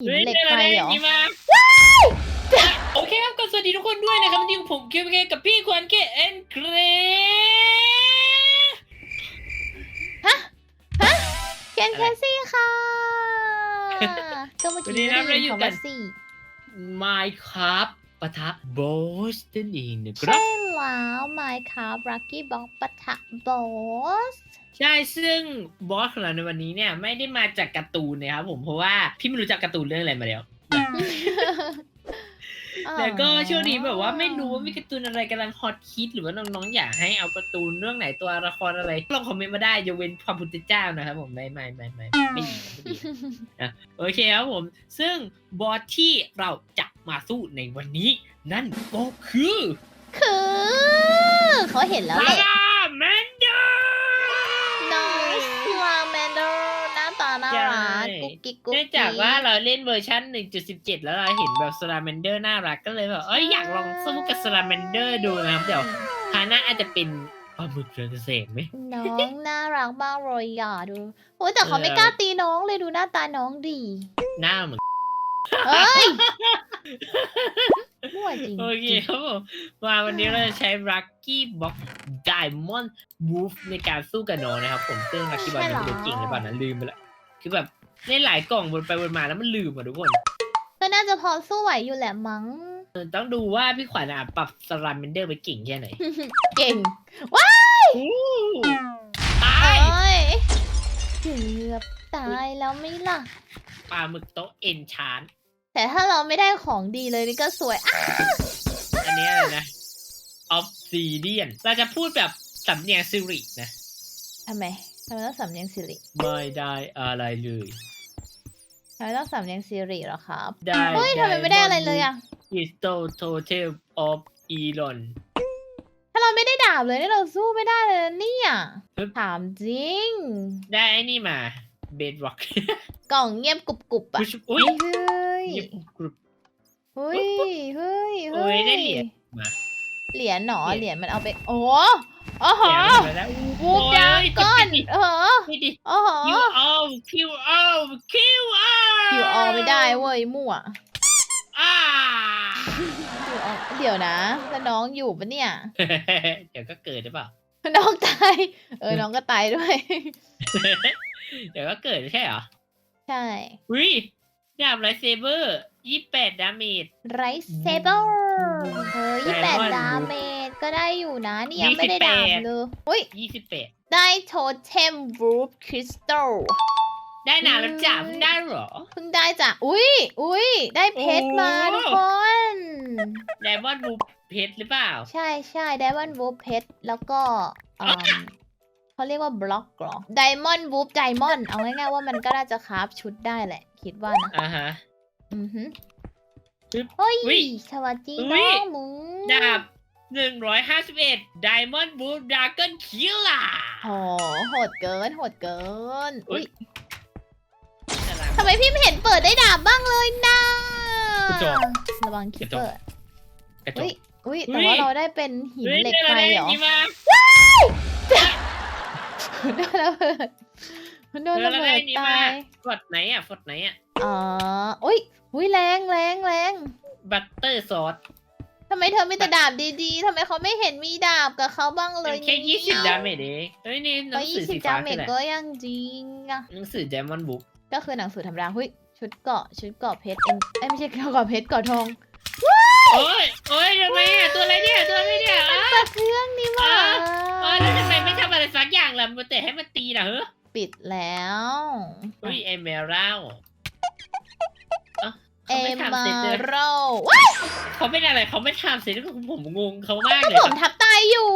หินเหล็กไฟเหรอฮ้ยมาโอเคครับก็สวัสดีทุกคนด้วยนะครับวันนี้ผมคิวเคกับพี่ควันเคเอ็นเครเคนแคสซี่ค่ะ ก็เมื่อวันกี้นี้นะเราอยู่ของกับันสซี่ Minecraft ปะทะบอสนั่นเองนะครัใช่ บแล้ว Minecraft Lucky Box ปะทะบอส ใช่ซึ่งบอสของเราในวันนี้เนี่ยไม่ได้มาจากการ์ตูนนะครับผมเพราะว่าพี่ไม่รู้จักการ์ตูนเรื่องอะไรมาแล้ว แล้วก็ช่วงนี้แบบว่าไม่รู้ว่ามีการ์ตูนอะไรกำลังฮอตฮิตหรือว่าน้องๆอยากให้เอาการ์ตูนเรื่องไหนตัวละครอะไรลองคอมเมนต์มาได้ยกเว้นพระพุทธเจ้านะครับผมไม่ไม่ไม่ไม่ไม่ดีครับไม่ดีนะโอเคครับผม ซึ่งบอสที่เราจะมาสู้ในวันนี้ นั่นก็คือคื อเขาเห็นแล้วแหละลาแมนเดอร์น้องลาแมนเดอร์หน้าตาน่ารักกุ๊กกิ๊กกุ๊กเนื่องกิ๊จากว่าเราเล่นเวอร์ชัน1.17 แล้วเราเห็นแบบสลาแมนเดอร์น่ารักก็เลยแบบเอ้ยอยากลองสู้กับสลาแมนเดอร์ดูนะครับ เดี๋ยวคราวหน้าอาจจะเป็นปลาหมึกเรืองเกษตรไหม น้องน่ารักมากเลยอะดูโอ้ยแต่เขาเออไม่กล้าตีน้องเลยดูหน้าตาน้องดี หน้าเหมือน เฮ้ย มั่วจริงโอเคครับผมมาวันนี้เราจะใช้ Lucky Box Diamond Wolf ในการสู้กับน้องนะครับ ผมซึ่ง Lucky Box มันเป็นจริงหรือเปล่านะลืมไปละคือแบบเล่นหลายกล่องวนไปวนมาแล้วมันลืมอะทุกคนก็น่าจะพอสู้ไหวอยู่แหละมั้งเออต้องดูว่าพี่ขวัญอะปรับสลาแมนเดอร์ไปเก่งแค่ไหน เก่งอู้ตาเอ้ยยเกือบตายแล้วไหม่ล่ะปลาหมึกโต๊ะเอ็นชาน แต่ถ้าเราไม่ได้ของดีเลยนี่ก็สวยอะอันนี้อะไรนะ Obsidian เราจะพูดแบบสำเนียงซิรินะทำไมทำไมต้องสำเนียงสิริไม่ได้อะไรเลยทำไมต้องสำเนียงสิริเหรอครับได้เฮ้ยทำไมไม่ได้อะไรเลยอะ Crystal Totem of Elon ถ้าเราไม่ได้ดาบเลยนี่เราสู้ไม่ได้เลยนะเนี่ยปึ๊บถามจริง ได้ไอ้นี่มา Bedrock กล่องเงียบกรุบกรุบอะอุ้ยเฮ้ย หยิบกรุบ เฮ้ย เฮ้ยโอ้ยได้เหรียญมา เหรียญหนอเหรียญเหรียญมันเอาไป โอ้โอ้โหเดี๋ยวมาแล้ววูบดาก้อนเออนี่ดิ โอ้โห Q all Q all Q all คิวออไม่ได้เว้ยมั่วอ่า คิวออเดี๋ยวนะ แล้วน้องอยู่ปะเนี่ย เดี๋ยวก็เกิดหรือเปล่า น้องตาย เออ น้องก็ตายด้วย เดี๋ยวก็เกิดไม่ใช่เหรอใช่ อุ้ย ดาบไรเซเบอร์ยี่แปดดาเมจ ไรเซเบอร์เฮ้ยแปด Diamond ดาเมจก็ได้อยู่นะนี่ยังไม่ได้28ดาบเลยอุ้ย ยี่สิบแปดได้โทเทมรูปคริสตัล ได้นานแล้วจ้ะอืม เพิ่งได้เหรอ เพิ่งได้จ้ะอุ้ยอุ้ยได้เพชรมาโอ้ ทุกคน ไดมอนด์บูเพชรหรือเปล่า ใช่ใช่ไดมอนด์วูฟเพชรแล้วก็อืมเขาเรียกว่าบล็อกเหรอไดมอนด์วูฟไดมอนด์เอาง่ายๆว่ามันก็น่าจะคราฟชุดได้แหละ คิดว่านะอ่าฮะ อือฮึปึ๊บเฮ้ยอุ๊ยสวัสดีอุ๊น้ย องหมูดาบหนึ่งร้อยห้าสิบเอ็ดไดมอนด์บูดราก้อนคิลล่า โหโหดเกินโหดเกินอุ๊อุ้ย ยทำไมพี่ไม่เห็นเปิดได้ดาบบ้างเลยนะกระจกระวังคิปกระจกเปิดกระจอุ้กยอุ้ยอุ๊แต่ยว่าเราได้เป็นหินฮ้ยเหล็กด้ไฟด้เหรอ นี่มา โดนระเบิด โดนระเบิดได้นี่ตามายฟอดไหนอะฟอดไหนอะ อ๋อ อุ้ยอุ้ยแรงแรงแรงบัตเตอร์ซอสทำไมเธอมีแต่ดาบดีๆทำไมเขาไม่เห็นมีดาบกับเขาบ้างเลยแค่ยี่สิบดาเมจเองเฮ้ยนี่หนัก็งสืยี่อสิสีบฟ้าดาเมคือจอะไรก็ยังจริงอะหนังสือไดมอนด์บุ๊กก็คือหนังสือธรรมดาเฮ้ยชุดเกราะชุดเกราะเพชรเอ็มเอ้ยไม่ใช่เกราะเพชรเกราะทองโอ้ยโอ้ยทำไมอะตัวอะไรเนี่ยตัวอะไรเนี่ยอะเปิดเครื่องนี่หว่าเออแล้วทำไมไม่ทำอะไรสักอย่างล่ะมันแต่ให้มันตีล่ะเฮ้ย ปิดแล้วอุ้ยเอเมอรัลเอ้าเอเขาไม่ทำมาเสร็จเลยโรว้ายเขาเป็นอะไรเขาไม่ทำเสร็จแล้วผมงงเขามากให้เลยผมทับตายอยู่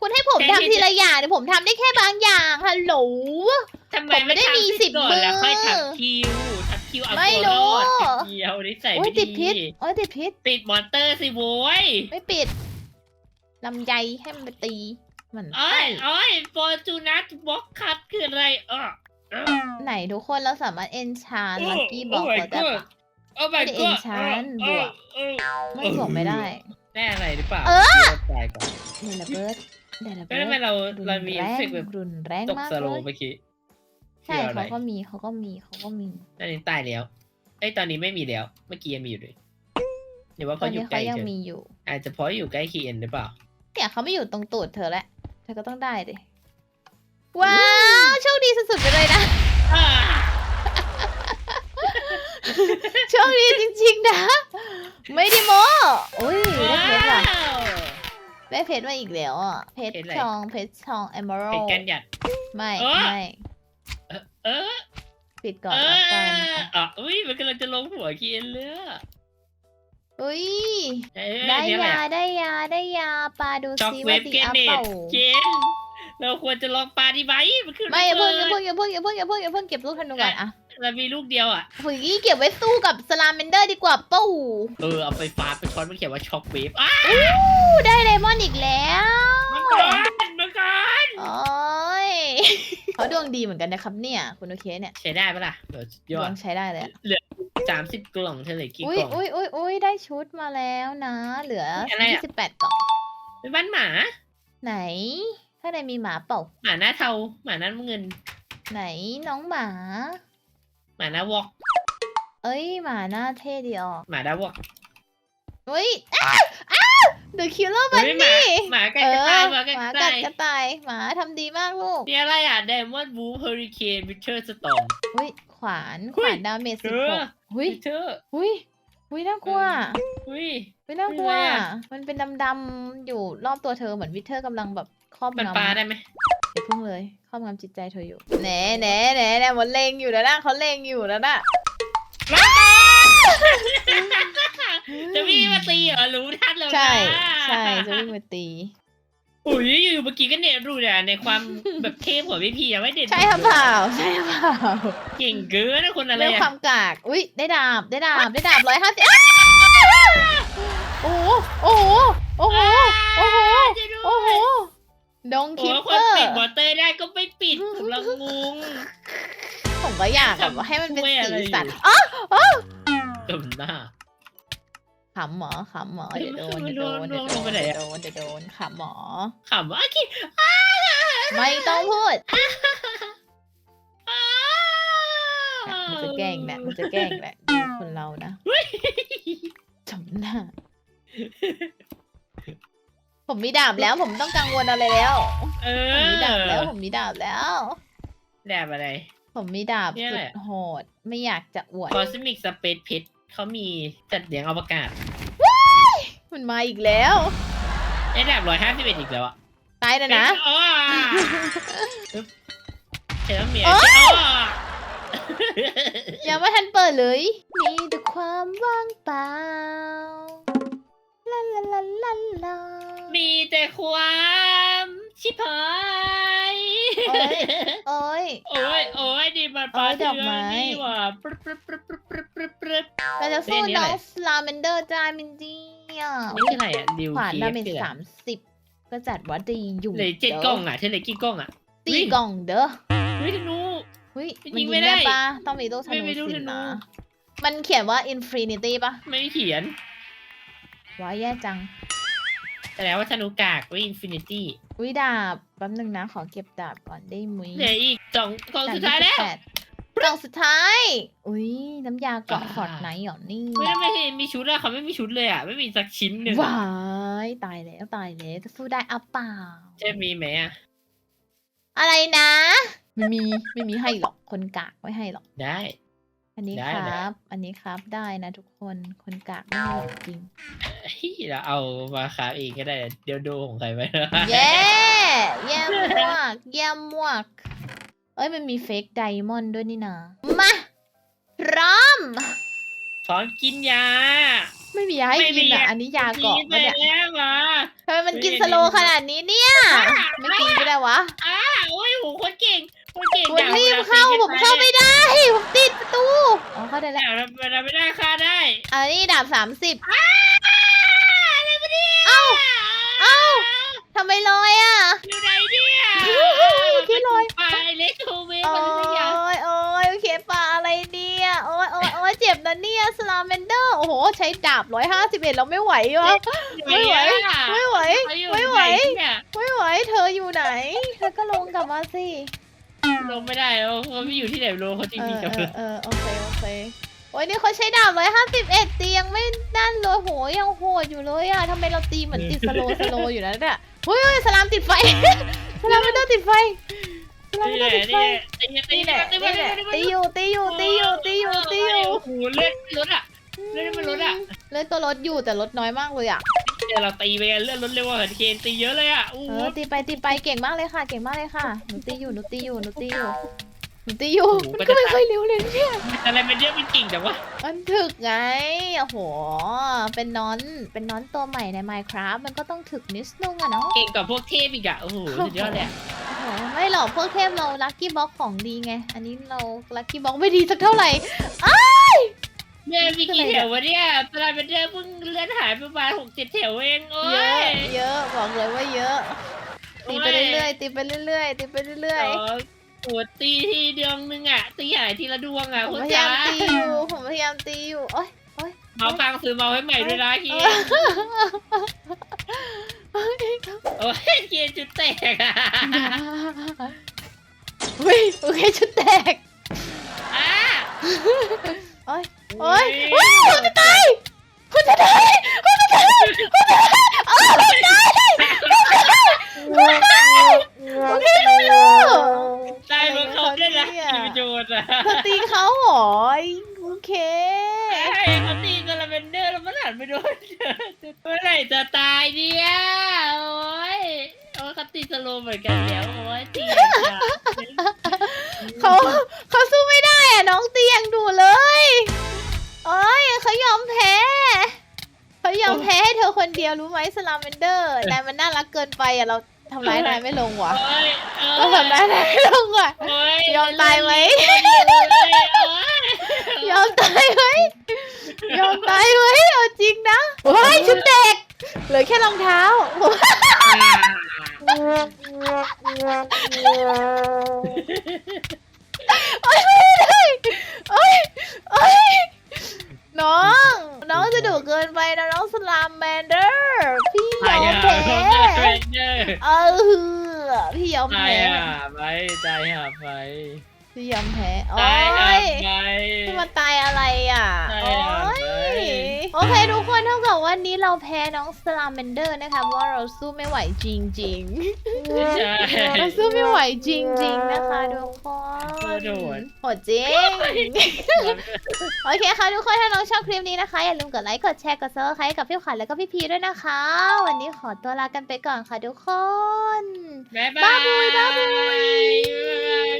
คุณให้ผมแค่นี้ทำทีละอย่างเดี๋ยวผมทำได้แค่บางอย่างฮัลโหลทำไมผมไม่ได้มีทำสิบก่อนแล้วมือค่อยทับคิวทับคิวเอาไม่ตัวรรู้อดนิดเดียวนิสัยโอ้ยไม่ติดีดพิษโอ้ยติดพิษติดมอนเตอร์สิโว้ยไม่ปิดลำไยให้มันไปตี มันโอ้ไส้ยโอ้ยฟอร์จูนัทบ็อกคัทคืออะไรเออเออไหนทุกคนเราสามารถเอนชานลักกี้โบอก my เขาได้ปะ god โอ้ my ไม่ได้ god enchant บวกเออไม่บวกไม่ได้ แน่อะไรหรือเปล่าเออดี๋ยวตายก่อนเดลเบิร์ดเดลแล้วเบิร์ทำไมดเรารุเรานมีแรเอฟงเฟกต์แบบรุนแรงตกมากสโลเลว์ยเมื่อกี้ใช่คืออะไรเขาก็มีเขาก็มีเขาก็มีนั่นนี่ตายแล้วไอยตอนนี้ไม่มีแล้ว เมื่อกี้ยังมีอยู่เลยหรือว่าตเพอนราะอนี้ยู่ใกเขาล้ยังเฉยมีอยู่อาจจะเพราะอยู่ใกล้คีเอ็นหรือเปล่า เนี่ยเขาไม่อยู่ตรงตูดเธอแล้วเธอก็ต้องได้ดิ ว้าว โชคดีสุดๆไปเลยนะอ่าโชคดีจริงๆนะ ไม่ได้โม้อุ้ยได้เพชรว่ะว้าวได้เพชรมาอีกแล้วอะ เพชรเพชรอะไรทอง เพชรทองเอมเมอรัเป็นลกันหยัดไม่เออไม่เออเออปิดก่อนเอแล้วกันออะอุ้ยมันกำลังจะลงหัวคีเอ็นเลย อะอุ้ยเอ้ยได้อันนี้อะไรยาอะได้ยาได้ยาปลาดูช็อกซิเวว่าฟดีเกอัพเนเปตล่าเกนเราควรจะลองปลาดีไหมมันขึ้นไม่อย่าเพิ่งอย่าระเพิ่บิงอย่าเพิ่งอย่าเพิ่งอย่าเพิ่งอย่าเพิ่งอย่าเพิ่งเก็บลูกธนูก่อนอะเรามีลูกเดียวอะ หุยเก็บไว้สู้กับสลาเมนเดอร์ดีกว่าปู้เออเอาไปฟาดไปช็อตมันเขียนว่าช็อกเวฟอะอู้ได้ไดมอนด์อีกแล้ว มังกรมังกรโอ้ย เขาดวงดีเหมือนกันนะครับเนี่ย คุณโอเคเนี่ยใช้ได้ปะล่ะเดี๋ยวสุดดยอวดงใช้ได้เลยอะสามสิบกล่องเธอเหลยกี่อุ้ยกล่อง อุ้ยอุ้ยอุ้ยได้ชุดมาแล้วนะ เหลือนี่อะไรอะ ยี่สิบแปดกล่อง เป็นบ้านหมา ไหนถ้างในมีหมาเปล่าหมาหน้าเทาหมาหน้าเงิน ไหนน้องหมา หมาหน้าวอกเอ้ยหมาหน้าเท่ดีออกหมาหน้าวอก อุ้ยอ้าวอ้าวเดอะคิลเลอร์บันเฮ้ยหมานี่หมาใกล้เอจะอตายหมาใกล้หมาจะกัตาดยกระต่ายหมาทำดีมากลูกมีอะไรอะ Diamond Wolf Hurricane Witcher Storm อุ้ยขวานเฮ้ขวายนดาเมจเอสิบอหกอุ้ย Witcher อุ้ยอุ้ยน่ากลัวอุ้ย อุ้ยน่ากลัว เป็นไรอะ มันเป็นดำๆอยู่รอบตัวเธอเหมือนวิเทอร์กำลังแบบครอบมันงำปลาได้ไหมอย่าเพิ่งเลยครอบงำจิตใจเธออยู่แหน่แหน่แหน่แหน่มันเลงอยู่แล้วนะเขาเลงอยู่แล้วนะ จะวิ่งมาตีเหรอรู้ทันแล้วนะใช่ ใช่จะวิ่งมาตี อุ้ยอยู่เมื่อกี้ก็เน็ตรู้เนี่ยในความแบบเทพของพี่พีอะไม่เด็ดใช่หรือเปล่า ใช่หรือเปล่าเก่งเกินนะคนอะไรเรื่องคอะวามกาก อุ้ยได้ดาบ ได้ดาบ ได้ดาบร้อยห้าสิบโอ้โห โอ้โห โอ้โห โอ้โหช่วยด้วยโอ้โห ดงโอ้คิปคเปนอปิดร์บอเตอร์ได้ก็ไม่ปิดผมละงง ผมก็อยากแบบว่าให้มันเป็นช่วยอะไรสีสันอยู่อ๋อจมหน้า ขำหมอขำหมอเฮ้ยเดี๋ยวโดนมันเดี๋ยวโดนมันเดี๋ยวลงไปไหนโดอะนเดี๋ยวโดนขำหมอ ขำว่าคิดไม่ต้องพูดมันจะแกล้งแหละมันจะแกล้งแหละดูคนเรานะจำหน้า ผมมีดาบแล้ว ผมต้องกังวลอะไรแล้วเอผมอมีดาบแล้ว ผมมีดาบแล้วแดบอะไร ผมมีดาบเนี่ยสุแหดละโหด ไม่อยากจะอวด Cosmic Space Pet เขามีจัดเลี้ยงอวกาศมันมาอีกแล้วไอ้แดบร้อยห้าสิบเอ็ดอีกแล้วอะตายแล้วนะอ๋อปึ๊บเชื่อเมียโอ๊ย อ๋อยังไม่ทันเปิดเลย มีแต่ความว่างเปล่าลาลาลาลาลา มีแต่ความชิบหายโอ๊ย โอ้ย โอ้ยโอ้ยนี่มันปลาโอ๊ยดเทืออกไม้นี่หว่าปรึ๊บปรึ๊บปรึ๊บปรึ๊บป รึบปรึ๊บปรึ๊บเราจะสู้น้องสลาเมนเดอร์ได้มินดีอะนี่คืออะไรอะดิวขวานเคดาฟเมจคืออะไรสามสิบก็จัดว่าดีอยู่เลยเจ็ดกล้องอะเธอเลยกี่กล้องอะตีกล่องเด้อเฮ้ยธนูเฮ้ยยิงมันยิงไม่ได้ปะต้องมีลูกธนูสินะมันเขียนว่า infinity ปะไม่เขียนว้าแย่จัง แต่แล้วว่าธนูกากว่าอินฟินิตี้วิดาบแป๊บนึงนะ ขอเก็บดาบก่อนได้มุ้ยเหลืออีกสองกล่องสุดท้ายแล้ว กล่องสุดท้าย อุ้ยน้ำยาเกาะอ่าฟอร์ดไนท์หรอนี่ไม่ไม่เห็นมีชุดอะเขาไม่มีชุดเลยอะไม่มีสักชิ้นหนึ่งว้ายตายแล้วตายแล้วจะสู้ได้อัเปล่าจะมีไหมอะอะไรนะไม่มีไม่มีให้หรอกคนกากไม่ให้หรอก ได้ อันนี้ได้คได้ รับ อันนี้ครับได้นะทุกคนคนกากไม่ให้หรอกจริง เฮ้ยเราเอามาคาบเองก็ได้เดี๋ยวดูของใครไปเย้เยี่ยมมากเยี่ยมมาก เอ้ยมันมีเฟกไดมอนด์ด้วยนี่นะมา พร้อม ขอกินยา ไม่มียาให้ไม่กินมีอะอะอันนี้ยาเกาะกินไปปะเนี่ยแล้วมาทำไมมันกินเฮ้ยสโลว์อันนี้ขนาดนี้เนี่ยไม่กินก็ได้วะอ้าโอ้ยโหคนเก่งคนเก่งคุณรีบเข้าผมเข้าไม่ได้ผมติดประตูอ๋อเข้าได้แล้วแต่เราไม่ได้ค่าได้อันนี้ดาบสามสิบอะไรมาเนี่ยเอ้าเอ้าทำไมลอยอะอยู่ไหนเนี่ย คิดลอย ไปเล็กโทเวฟโอ้อะไรสักอย่างยโอ้ยโอเคปลาอะไรเนี่ย โอ้ยโอ้ยโอ้ยเจ็บนะเนี่ยสลาเมนเดอร์ โอ้โห ใช้ดาบร้อยห้าสิบเอ็ดเราไม่ไหววะไม่ไหว ไม่ไหว ไม่ไหวเนี่ยไม่ไหว เธออยู่ไหน เธอก็ลงกลับมาสิ ลงไม่ได้แล้วเขาไม่อยู่ที่ไหนลงเขาจเอริงอๆกับเออเออ โอเค โอเคโอ้ยนี่เขาใช้ดาบร้อยห้าสิบเอ็ดตียังไม่นั่นเลยโหยังโหดอยู่เลยอะทำไมเราตีเหมือนติดสโลว์สโลว์อยู่นะเนี่ยเฮ้ยเฮ้ยสลามติดไฟสลามไม่ต้องติดไฟ สลามนี่ไม่แหต้องละติดไฟนี่แหละตีนี่แหละนี่แหละตีอยู่ตีอยู่ตีอยู่ตีอยู่ตีอยู่โอ้โหเลือดลดอะเลือดมันลดอะเลือดตัวลดอยู่แต่ลดน้อยมากเลยอะเดี๋ยวเราตีไปกันเลือดลดเร็วกว่าเฮอริเคนตีเยอะเลยอะอู้เออตีไปตีไปเก่งมากเลยค่ะ เก่งมากเลยค่ะหนูตีอยู่หนูตีอยู่หนูตีอยู่หนูตีอยู่มันก็ไม่ค่อยเร็วเลยเนี่ยอะไรมันเยอะมันเก่งจังวะมันถึกไงโอ้โหเป็นนอนเป็นนอนตัวใหม่ใน Minecraft มันก็ต้องถึกนิดนึงอะเนาะเก่งกว่าพวกเทพอีกอะโอ้โหสุดยอดเลยอะโอ้โห ไม่หรอกพวกเทพเราลัคกี้บ็อกของดีไง อันนี้เราลัคกี้บ็อกไม่ดีสักเท่าไหร่แม่มีกี่แถววะเนี่ยตลาดเป็นเดือนเพิ่งเลื่อนหายไปประมาณหกเจ็ดแถวเองโอ้เยอะยเยอะบอกเลยว่าเยอะ ตีไปโอ้ยเรื่อยๆตีไปเรื่อยๆตีไปเรื่อยอ๋อตัวตีทีเดียวนึงอะ ตีหายทีละดวงอะๆผมคุณพยายาจ๋ามตีอยู่ ผมพยายามตีอยู่ โอ๊ยโอ๊ยเมาส์ฟังซื้อเมาส์ให้ใหม่ด้วยนะเฮีย โอ้ยเฮียจุดแตกอะอุ้ยโอเคชุดแตกอะโอ๊ยโอ๊ยโอ๊ยคุณจะตายคุณจะตายคุณจะตายคุณจะตาย เธอคนเดียวรู้ไหมสลามเวนเดอร์นายมันน่ารักเกินไปอะเราทำร้ายนายไม่ลงว่ะโอ้ยโอ้เราทำร้ายนายไม่ลงว่ะโอ้ยยอมตายไหมโอ้ยยอมตายไหมยอมตายไหมเอาจริงนะโอ้ยชุดเด็กเหลือแค่รองเท้าโอ้ยไม่ได้โอ้ยโอ้ยน้องน้ องจะดุเกินไปนะน้องสลามแมนเดอร์พี่ยตายอมอะแพ้เวนเดอร์เออพี่ยอมตายแพ้อะไปตายอะไปพี่ยอมแพ้โอ้ตายอะยไปที่มันตายอะไรอะตายโอ้อะยโอเคทุก คนเท่ากับวันนี้เราแพ้น้องสลามเมนเดอร์นะคะเพราะว่าเราสู้ไม่ไหวจริงใช่ ๆเราสู้ไม่ไหวจริง ๆ นะคะทุกคนโดดโหดจริง โอเคค่ะทุกคนถ้าน้องชอบคลิปนี้นะคะ อย่าลืมกดไลค์กดแชร์กดซับสไครต์กับพี่ขวัญแล้วก็พี่พีด้วยนะคะ วันนี้ขอตัวลากันไปก่อนค่ะทุกคน บ๊ายบาย บ๊ายบายบ๊ายบาย